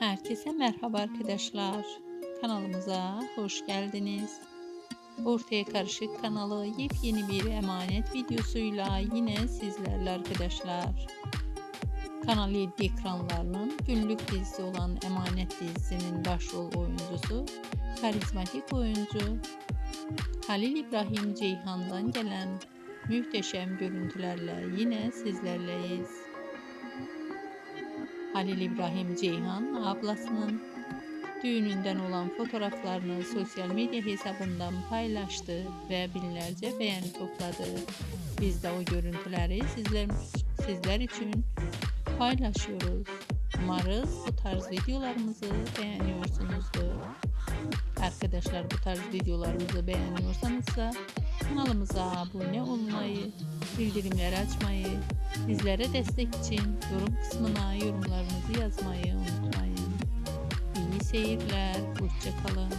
Herkese merhaba arkadaşlar. Kanalımıza hoş geldiniz. Ortaya Karışık kanalı yepyeni bir emanet videosuyla yine sizlerle arkadaşlar. Kanal 7 ekranlarının günlük dizisi olan Emanet dizisinin başrol oyuncusu, karizmatik oyuncu Halil İbrahim Ceyhan'dan gelen muhteşem görüntülerle yine sizlerleyiz. Halil İbrahim Ceyhan ablasının düğününden olan fotoğraflarını sosyal medya hesabından paylaştı ve binlerce beğeni topladı. Biz de o görüntüleri sizler, sizler için paylaşıyoruz. Umarız bu tarz videolarımızı beğeniyorsunuzdur. Arkadaşlar bu tarz videolarımızı beğeniyorsanız da kanalımıza abone olmayı, bildirimleri açmayı, bizlere destek için yorum kısmına yorumlarınızı yazmayı unutmayın. İyi seyirler, hoşçakalın.